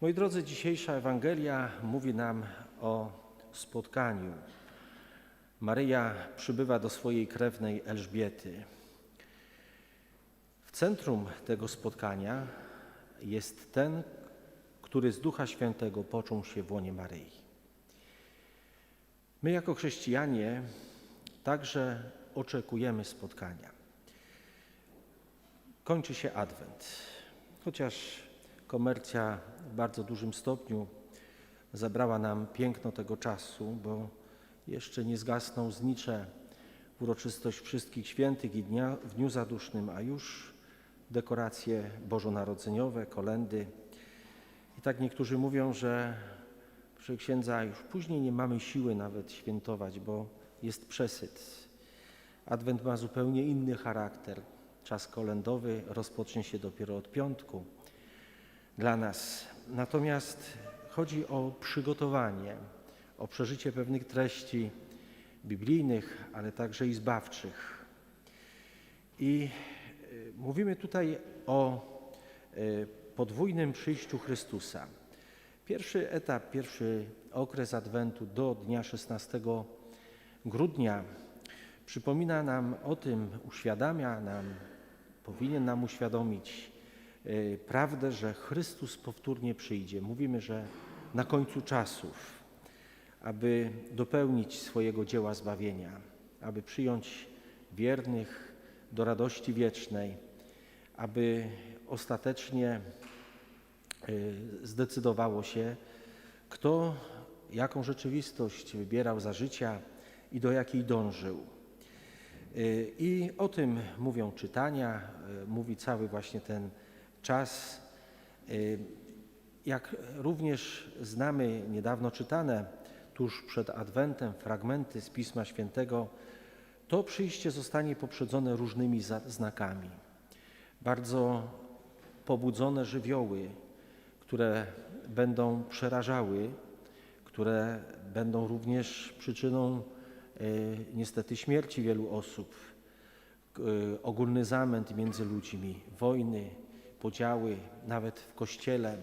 Moi drodzy, dzisiejsza Ewangelia mówi nam o spotkaniu. Maryja przybywa do swojej krewnej Elżbiety. W centrum tego spotkania jest ten, który z Ducha Świętego począł się w łonie Maryi. My jako chrześcijanie także oczekujemy spotkania. Kończy się Adwent, chociaż komercja w bardzo dużym stopniu zabrała nam piękno tego czasu, bo jeszcze nie zgasną znicze uroczystość wszystkich świętych i dnia, w Dniu Zadusznym, a już dekoracje bożonarodzeniowe, kolendy. I tak niektórzy mówią, że proszę księdza, już później nie mamy siły nawet świętować, bo jest przesyt. Adwent ma zupełnie inny charakter. Czas kolendowy rozpocznie się dopiero od piątku dla nas. Natomiast chodzi o przygotowanie, o przeżycie pewnych treści biblijnych, ale także i zbawczych. I y, mówimy tutaj o y, podwójnym przyjściu Chrystusa. Pierwszy etap, pierwszy okres Adwentu do dnia 16 grudnia przypomina nam o tym, uświadamia nam, powinien nam uświadomić prawdę, że Chrystus powtórnie przyjdzie. Mówimy, że na końcu czasów, aby dopełnić swojego dzieła zbawienia, aby przyjąć wiernych do radości wiecznej, aby ostatecznie y, zdecydowało się, kto jaką rzeczywistość wybierał za życia i do jakiej dążył. Y, I o tym mówią czytania, y, mówi cały właśnie ten czas. Y, Jak również znamy niedawno czytane tuż przed Adwentem fragmenty z Pisma Świętego, to przyjście zostanie poprzedzone różnymi znakami. Bardzo pobudzone żywioły, które będą przerażały, które będą również przyczyną e, niestety śmierci wielu osób, e, ogólny zamęt między ludźmi, wojny, podziały, nawet w kościele,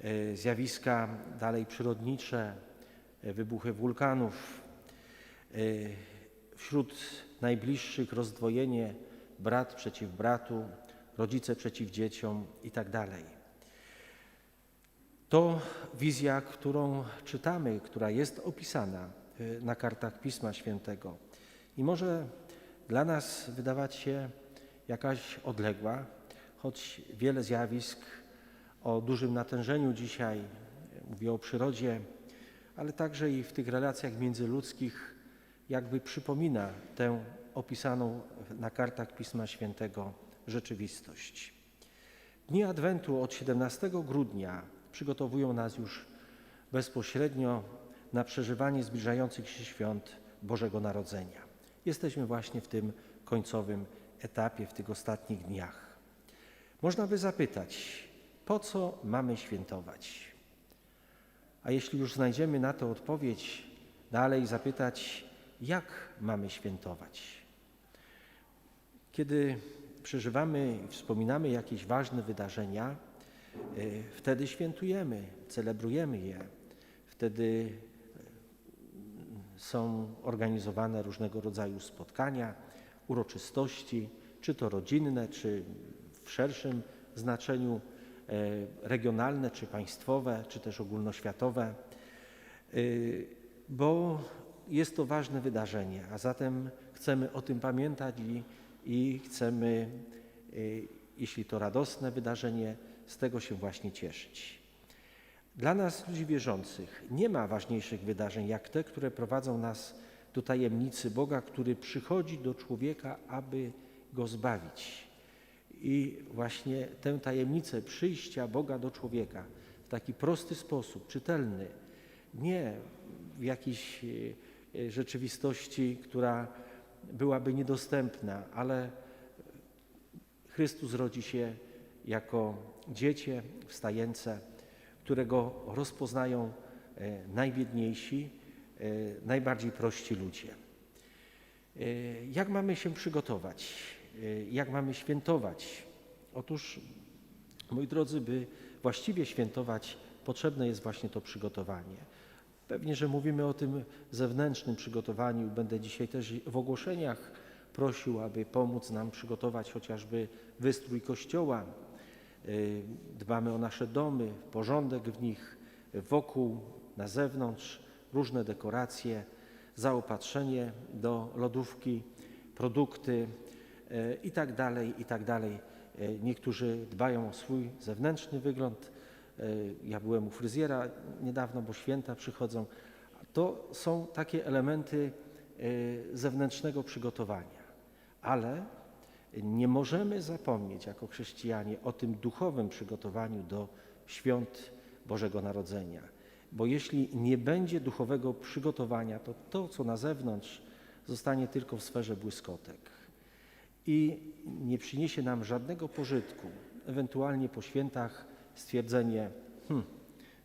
e, zjawiska dalej przyrodnicze, e, wybuchy wulkanów, e, wśród najbliższych rozdwojenie, brat przeciw bratu, rodzice przeciw dzieciom itd. To wizja, którą czytamy, która jest opisana na kartach Pisma Świętego. I może dla nas wydawać się jakaś odległa, choć wiele zjawisk o dużym natężeniu dzisiaj, mówię o przyrodzie, ale także i w tych relacjach międzyludzkich, jakby przypomina tę opisaną na kartach Pisma Świętego rzeczywistość. Dni Adwentu od 17 grudnia przygotowują nas już bezpośrednio na przeżywanie zbliżających się świąt Bożego Narodzenia. Jesteśmy właśnie w tym końcowym etapie, w tych ostatnich dniach. Można by zapytać, po co mamy świętować? A jeśli już znajdziemy na to odpowiedź, dalej zapytać, jak mamy świętować? Kiedy przeżywamy i wspominamy jakieś ważne wydarzenia, y, wtedy świętujemy, celebrujemy je. Wtedy y, są organizowane różnego rodzaju spotkania, uroczystości, czy to rodzinne, czy w szerszym znaczeniu e, regionalne, czy państwowe, czy też ogólnoświatowe, Y, bo jest to ważne wydarzenie, a zatem chcemy o tym pamiętać i, i chcemy, y, jeśli to radosne wydarzenie, z tego się właśnie cieszyć. Dla nas, ludzi wierzących, nie ma ważniejszych wydarzeń jak te, które prowadzą nas do tajemnicy Boga, który przychodzi do człowieka, aby go zbawić. I właśnie tę tajemnicę przyjścia Boga do człowieka w taki prosty sposób, czytelny, nie w jakiejś e, rzeczywistości, która byłaby niedostępna, ale Chrystus rodzi się jako dziecię w stajence, którego rozpoznają e, najbiedniejsi, e, najbardziej prości ludzie. Jak mamy się przygotować? E, Jak mamy świętować? Otóż, moi drodzy, by właściwie świętować, potrzebne jest właśnie to przygotowanie. Pewnie, że mówimy o tym zewnętrznym przygotowaniu. Będę dzisiaj też w ogłoszeniach prosił, aby pomóc nam przygotować chociażby wystrój kościoła. Y, Dbamy o nasze domy, porządek w nich, wokół, na zewnątrz, różne dekoracje, zaopatrzenie do lodówki, produkty y, i tak dalej, i tak dalej. Y, Niektórzy dbają o swój zewnętrzny wygląd. Y, Ja byłem u fryzjera niedawno, bo święta przychodzą. To są takie elementy zewnętrznego przygotowania, ale nie możemy zapomnieć jako chrześcijanie o tym duchowym przygotowaniu do świąt Bożego Narodzenia. Bo jeśli nie będzie duchowego przygotowania, to to, co na zewnątrz, zostanie tylko w sferze błyskotek i nie przyniesie nam żadnego pożytku. Ewentualnie po świętach stwierdzenie, hm,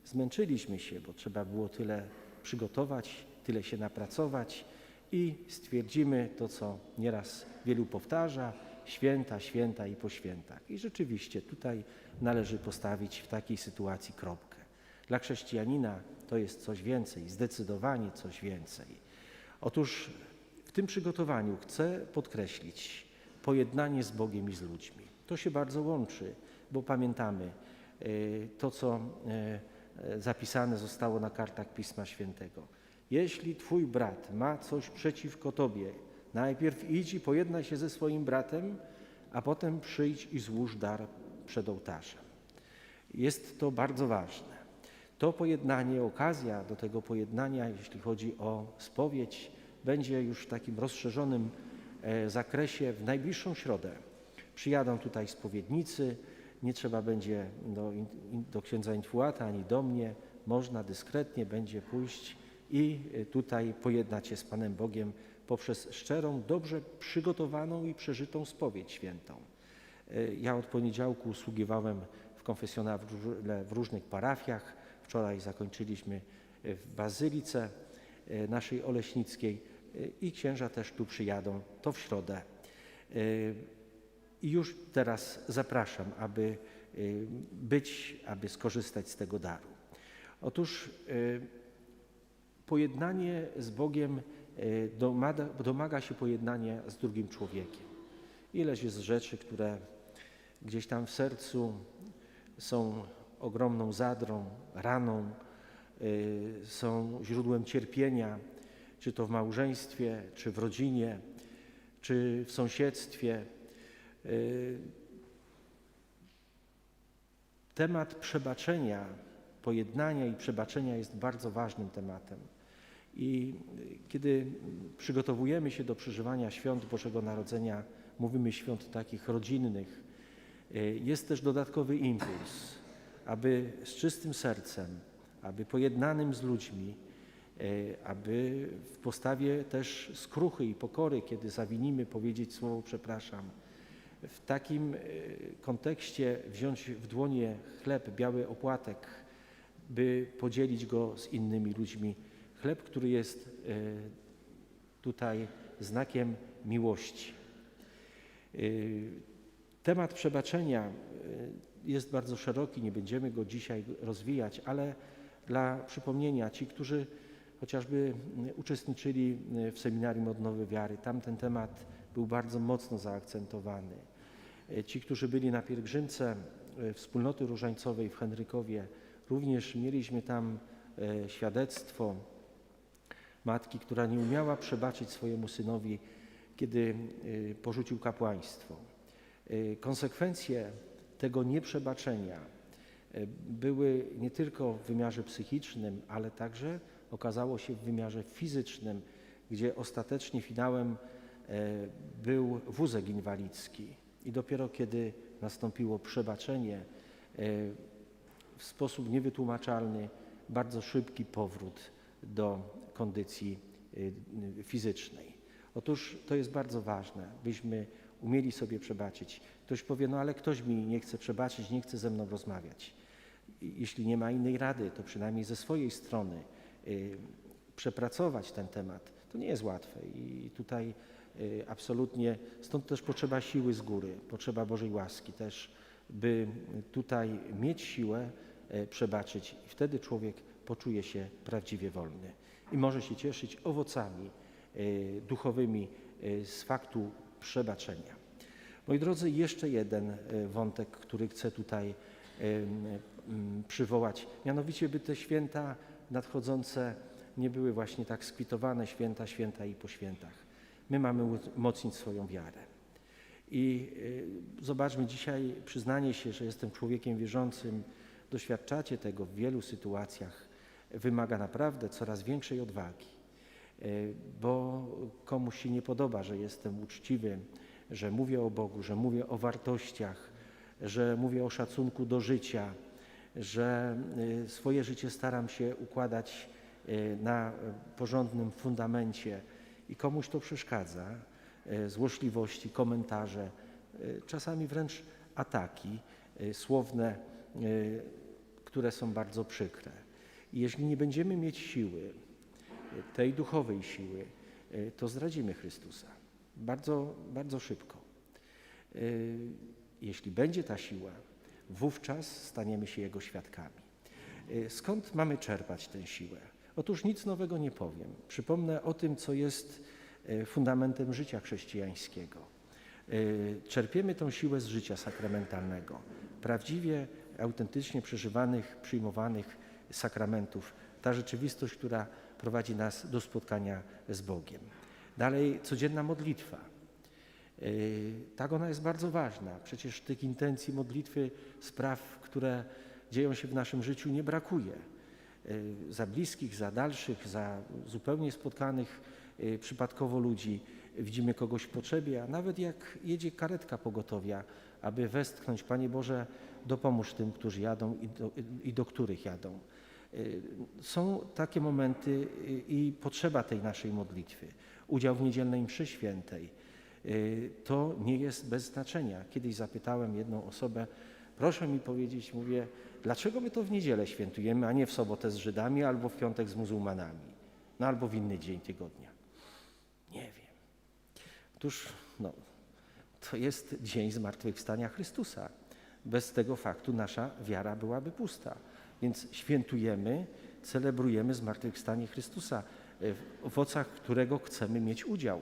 zmęczyliśmy się, bo trzeba było tyle przygotować, tyle się napracować i stwierdzimy to, co nieraz wielu powtarza, święta, święta i po świętach. I rzeczywiście tutaj należy postawić w takiej sytuacji kropkę. Dla chrześcijanina to jest coś więcej, zdecydowanie coś więcej. Otóż w tym przygotowaniu chcę podkreślić pojednanie z Bogiem i z ludźmi. To się bardzo łączy, bo pamiętamy y, to, co y, y, zapisane zostało na kartach Pisma Świętego. Jeśli Twój brat ma coś przeciwko Tobie, najpierw idź i pojednaj się ze swoim bratem, a potem przyjdź i złóż dar przed ołtarzem. Jest to bardzo ważne. To pojednanie, okazja do tego pojednania, jeśli chodzi o spowiedź, będzie już w takim rozszerzonym e, zakresie w najbliższą środę. Przyjadą tutaj spowiednicy, nie trzeba będzie do, do księdza Infuata ani do mnie, można dyskretnie będzie pójść i e, tutaj pojednać się z Panem Bogiem poprzez szczerą, dobrze przygotowaną i przeżytą spowiedź świętą. E, Ja od poniedziałku usługiwałem w konfesjonale w różnych parafiach. Wczoraj zakończyliśmy e, w Bazylice e, naszej oleśnickiej e, i księża też tu przyjadą, to w środę. E, I już teraz zapraszam, aby e, być, aby skorzystać z tego daru. Otóż pojednanie z Bogiem domaga, się pojednania z drugim człowiekiem. Ileś jest rzeczy, które gdzieś tam w sercu są ogromną zadrą, raną, y, są źródłem cierpienia, czy to w małżeństwie, czy w rodzinie, czy w sąsiedztwie. Y, Temat przebaczenia, pojednania i przebaczenia jest bardzo ważnym tematem. I kiedy przygotowujemy się do przeżywania świąt Bożego Narodzenia, mówimy świąt takich rodzinnych, y, jest też dodatkowy impuls, aby z czystym sercem, aby pojednanym z ludźmi, aby w postawie też skruchy i pokory, kiedy zawinimy, powiedzieć słowo przepraszam. W takim y, kontekście wziąć w dłonie chleb, biały opłatek, by podzielić go z innymi ludźmi. Chleb, który jest y, tutaj znakiem miłości. Temat przebaczenia jest bardzo szeroki, nie będziemy go dzisiaj rozwijać, ale dla przypomnienia, ci, którzy chociażby uczestniczyli w seminarium Odnowy Wiary, tam ten temat był bardzo mocno zaakcentowany. Y, Ci, którzy byli na pielgrzymce y, wspólnoty różańcowej w Henrykowie, również mieliśmy tam y, świadectwo matki, która nie umiała przebaczyć swojemu synowi, kiedy porzucił kapłaństwo. Konsekwencje tego nieprzebaczenia były nie tylko w wymiarze psychicznym, ale także okazało się w wymiarze fizycznym, gdzie ostatecznie finałem e, był wózek inwalidzki. I dopiero kiedy nastąpiło przebaczenie, e, w sposób niewytłumaczalny, bardzo szybki powrót do kondycji y, fizycznej. Otóż to jest bardzo ważne, byśmy umieli sobie przebaczyć. Ktoś powie, no ale ktoś mi nie chce przebaczyć, nie chce ze mną rozmawiać. Jeśli nie ma innej rady, to przynajmniej ze swojej strony przepracować ten temat. To nie jest łatwe i tutaj y, absolutnie, stąd też potrzeba siły z góry, potrzeba Bożej łaski też by tutaj mieć siłę e, przebaczyć i wtedy człowiek poczuje się prawdziwie wolny i może się cieszyć owocami e, duchowymi e, z faktu przebaczenia. Moi drodzy, jeszcze jeden wątek, który chcę tutaj przywołać, mianowicie by te święta nadchodzące nie były właśnie tak skwitowane, święta, święta i po świętach. My mamy umocnić swoją wiarę. I y, zobaczmy dzisiaj przyznanie się, że jestem człowiekiem wierzącym, doświadczacie tego w wielu sytuacjach, wymaga naprawdę coraz większej odwagi, y, bo komuś się nie podoba, że jestem uczciwy, że mówię o Bogu, że mówię o wartościach, że mówię o szacunku do życia, że y, swoje życie staram się układać y, na porządnym fundamencie i komuś to przeszkadza, y, złośliwości, komentarze, czasami wręcz ataki słowne, które są bardzo przykre. I jeśli nie będziemy mieć siły, tej duchowej siły, to zdradzimy Chrystusa bardzo, bardzo szybko. Jeśli będzie ta siła, wówczas staniemy się Jego świadkami. Y, Skąd mamy czerpać tę siłę? Otóż nic nowego nie powiem. Przypomnę o tym, co jest y, fundamentem życia chrześcijańskiego. Y, Czerpiemy tę siłę z życia sakramentalnego, prawdziwie, autentycznie przeżywanych, przyjmowanych sakramentów. Ta rzeczywistość, która prowadzi nas do spotkania z Bogiem. Dalej, codzienna modlitwa. Yy, Tak, ona jest bardzo ważna. Przecież tych intencji modlitwy, spraw, które dzieją się w naszym życiu, nie brakuje. Yy, Za bliskich, za dalszych, za zupełnie spotkanych yy, przypadkowo ludzi widzimy kogoś w potrzebie, a nawet jak jedzie karetka pogotowia, aby westchnąć, Panie Boże, dopomóż tym, którzy jadą i do, i do których jadą. Są takie momenty i potrzeba tej naszej modlitwy. Udział w niedzielnej mszy świętej to nie jest bez znaczenia. Kiedyś zapytałem jedną osobę, proszę mi powiedzieć, mówię, dlaczego my to w niedzielę świętujemy, a nie w sobotę z Żydami albo w piątek z muzułmanami, no albo w inny dzień tygodnia. Nie wiem. Otóż no, to jest dzień zmartwychwstania Chrystusa. Bez tego faktu nasza wiara byłaby pusta. Więc świętujemy, celebrujemy zmartwychwstanie Chrystusa, e, w owocach którego chcemy mieć udział.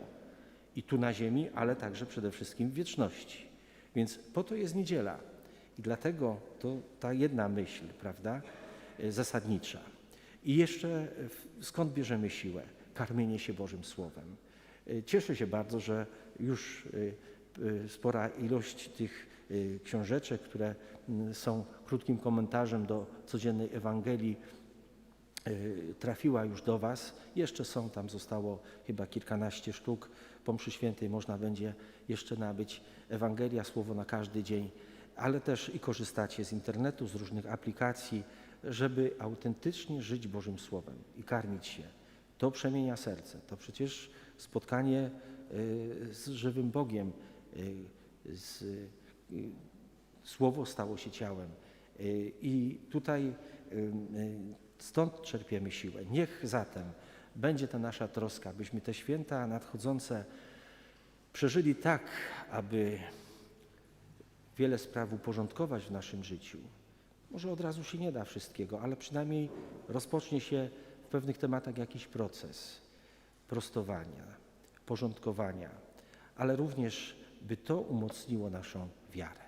I tu na ziemi, ale także przede wszystkim w wieczności. Więc po to jest niedziela. I dlatego to ta jedna myśl, prawda, e, zasadnicza. I jeszcze e, skąd bierzemy siłę? Karmienie się Bożym Słowem. E, Cieszę się bardzo, że już spora ilość tych książeczek, które są krótkim komentarzem do codziennej Ewangelii, trafiła już do Was. Jeszcze są, tam zostało chyba kilkanaście sztuk. Po mszy świętej można będzie jeszcze nabyć Ewangelia, słowo na każdy dzień, ale też i korzystacie z internetu, z różnych aplikacji, żeby autentycznie żyć Bożym Słowem i karmić się. To przemienia serce. To przecież spotkanie y, z żywym Bogiem, y, z, y, Słowo stało się ciałem. Y, I tutaj y, y, stąd czerpiemy siłę. Niech zatem będzie to nasza troska, byśmy te święta nadchodzące przeżyli tak, aby wiele spraw uporządkować w naszym życiu. Może od razu się nie da wszystkiego, ale przynajmniej rozpocznie się w pewnych tematach jakiś proces prostowania, porządkowania, ale również by to umocniło naszą wiarę.